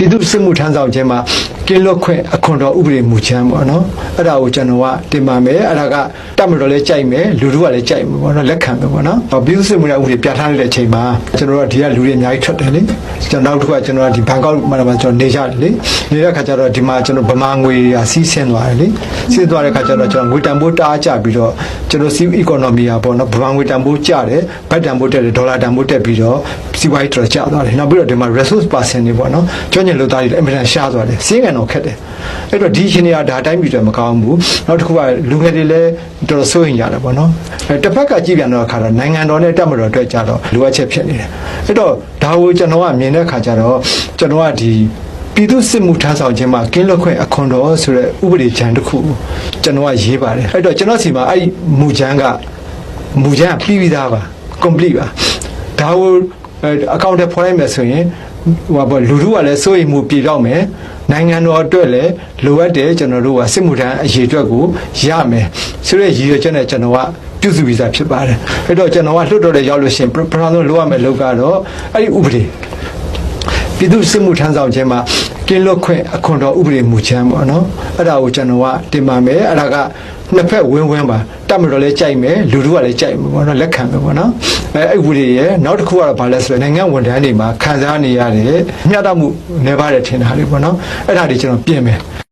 ပြည်သူစစ်မှုထမ်းဆောင်ခြင်းမှာ ကင်းလွတ်ခွင့်အခွန်တော်ဥပဒေမူချမ်းပေါ့နော်အဲ့ဒါကိုကျွန်တော်ကတင်ပါမယ်အဲ့ဒါကတက်မတော်လည်းကြိုက်မယ်လူတို့ကလည်းကြိုက်မယ်ပေါ့နော်လက်ခံမယ်ပေါ့နော်ပြည်သူစစ်မှုထမ်းဥပဒေပြဋ္ဌာန်းတဲ့အချိန်မှာကျွန်တော်တို့ကဒီကလူတွေအများကြီးထွက်တယ်လေကျွန်တော်နောက်တစ်ခုကကျွန်တော်ကဒီဘန်ကောက်မှာတော့ကျွန်တော်နေကြတယ်လေနေတဲ့ခါကျတော့ဒီမှာကျွန်တော်ဗမာငွေရာစီးဆင်းသွားတယ်လေစီးသွားတဲ့ခါကျတော့ကျွန်တော်ငွေတန်ဖိုးတအားကျပြီးတော့ကျွန်တော်စီး economy อ่ะပေါ့နော်ဗမာငွေတန်ဖိုးကျတယ်ဘတ်တန်ဖိုးတက်တယ်ဒေါ်လာတန်ဖိုးတက်ပြီးတော့စီးပွားရေးတော်ကျသွားတယ်နောက်ပြီးတော့ဒီမှာ resource person တွေပေါ့နော်ကျွမ်းကျင်လူသားတွေလည်းအမြဲတမ်းရှားသွားတယ်စီးကန်တော့ခက်တယ်အဲ့တော့ဒီရှင်တွေကဒါအတိုင်းပြည်တော့မကောင်းဘူးနောက်တစ်ခုကလူငယ်တွေလည်းတော်တော်စိုးရင်ရတယ်ပေါ့နော်အဲတစ်ဖက်ကကြည့်ပြန်တော့အခါတော့နိုင်ငံတော်နဲ့တက်မတော်အတွက်ကြတော့လိုအပ်ချက်ဖြစ်နေတယ်အဲ့တော့ဒါကိုကျွန်တော်ကမြင်တဲ့အခါကျတော့ကျွန်တော်ကဒီပြည်သူစစ်မှုထမ်းဆောင်ခြင်းမှာကင်းလွတ်ခွင့်အခွန်တော်ဆိုတဲ့ဥပဒေချမ်းတစ်ခုကိုကျွန်တော်ကရေးပါတယ်အဲ့တော့ကျွန်တော်စီမှာအဲ့ဒီမူချမ်းကမူချမ်းကပြီးပြီးသားပါ complete ပါဒါကိုအကောင့်ထဲဖော်လိုက်မယ်ဆိုရင် ဟိုပါလူထုကလည်းစိုးရိမ်မှုပြေတော့မယ်နိုင်ငံတော်အတွက်လည်းလိုအပ်တယ်ကျွန်တော်တို့ကစစ်မှုထမ်းအရေးအတွက်ကိုရမယ်ဆိုတဲ့ရည်ရွယ်ချက်နဲ့ကျွန်တော်ကပြုစုပြီးသားဖြစ်ပါတယ်အဲ့တော့ကျွန်တော်ကလွတ်တော်တဲ့ရောက်လို့ရှိရင်ပထမဆုံးလုပ်ရမယ့်လုပ်ကတော့အဲ့ဒီဥပဒေပြည်သူစစ်မှုထမ်းဆောင်ခြင်းမှာကင်းလွတ်ခွင့်အခွန်တော်ဥပဒေမူချမ်းပေါ့နော်အဲ့ဒါကိုကျွန်တော်ကတင်ပါမယ်အဲ့ဒါက နှစ်ဖက်ဝင်းဝင်းပါတက်မတော်လည်းကြိုက်မယ်လူတို့ကလည်းကြိုက်မယ်ပေါ့နော်လက်ခံမယ်ပေါ့နော်အဲအဲ့ဥပဒေရဲ့နောက်တစ်ခုကတော့ဘာလဲဆိုတော့နိုင်ငံဝန်ထမ်းတွေမှာခံစားနေရတဲ့မျှတမှုနေပါတယ်ထင်တာလေပေါ့နော်အဲ့ဒါတွေကျွန်တော်ပြင်မယ်